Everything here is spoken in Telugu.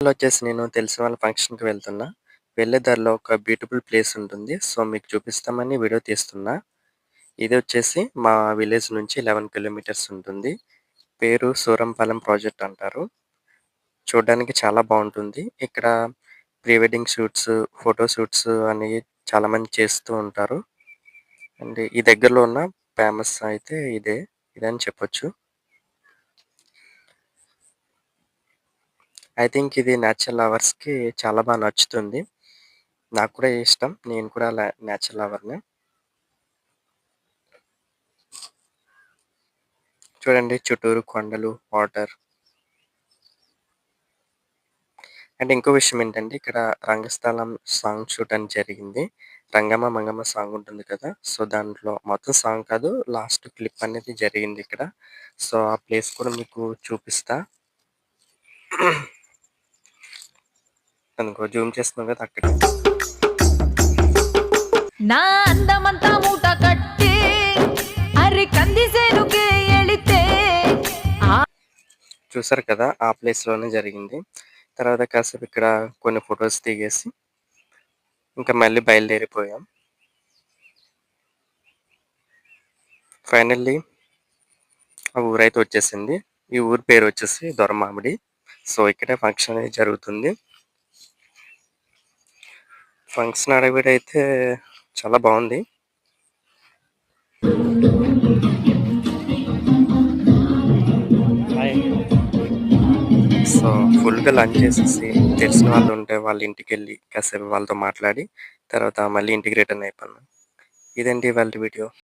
లో వచ్చేసి నేను తెలిసిన వాళ్ళ ఫంక్షన్‌కి వెళ్తున్నా. వెళ్ళే దారిలో ఒక బ్యూటిఫుల్ ప్లేస్ ఉంటుంది. సో, మీకు చూపిస్తామని వీడియో తీస్తున్నా. ఇదొచ్చేసి మా విలేజ్ నుంచి 11 కిలోమీటర్స్ ఉంటుంది. పేరు సూరంపాలెం ప్రాజెక్ట్ అంటారు. చూడ్డానికి చాలా బావుంటుంది. ఇక్కడ pre wedding shoots, photo shoots అనేవి చాలామంది చేస్తూ ఉంటారు. అండ్ ఈ దగ్గరలో ఉన్న ఫేమస్ అయితే ఇదే. ఇదని చెప్పొచ్చు. ఐ థింక్ ఇది నేచర్ లవర్స్‌కి చాలా బా నచ్చుతుంది. నాకు కూడా ఇష్టం. నేను కూడా ల నేచర్ లవర్‌నే. చూడండి చుట్టూరు కొండలు, వాటర్. అండ్ ఇంకో విషయం ఏంటంటే ఇక్కడ రంగస్థలం సాంగ్ షూట్ జరిగింది. 'రంగమ్మ మంగమ్మ' సాంగ్ ఉంటుంది కదా! సో, దాంట్లో మొత్తం సాంగ్ కాదు లాస్ట్ క్లిప్ అనేది జరిగింది ఇక్కడ. సో, ఆ ప్లేస్ కూడా మీకు చూపిస్తా. అదిగో జూమ్ చేస్తున్నాను కదా! అక్కడే. నా అందమంతా మూట కట్టి అరి ఎళితే ఆ చూసారు కదా! ఆ ప్లేస్‌లోనే జరిగింది. తర్వాత కాసేపు ఇక్కడ కొన్ని ఫోటోస్ దిగేసి ఇంకా మళ్ళీ బయలుదేరిపోయాం. ఫైనల్లీ ఆ ఊరైతే వచ్చేసింది. ఈ ఊరి పేరు వచ్చేసి దొరమామిడి. సో, ఇక్కడే ఫంక్షన్ అనేది జరుగుతుంది. ఫంక్షన్ హడావిడి అయితే చాలా బావుంది. సో, ఫుల్‌గా లంచ్ చేసేసి తెలిసిన వాళ్ళు ఉంటే వాళ్ళ ఇంటికెళ్ళి కాసేపు వాళ్ళతో మాట్లాడి తర్వాత మళ్ళీ ఇంటికి రిటర్న్ అయిపోయాను. ఇదండి ఇవాల్టి వీడియో.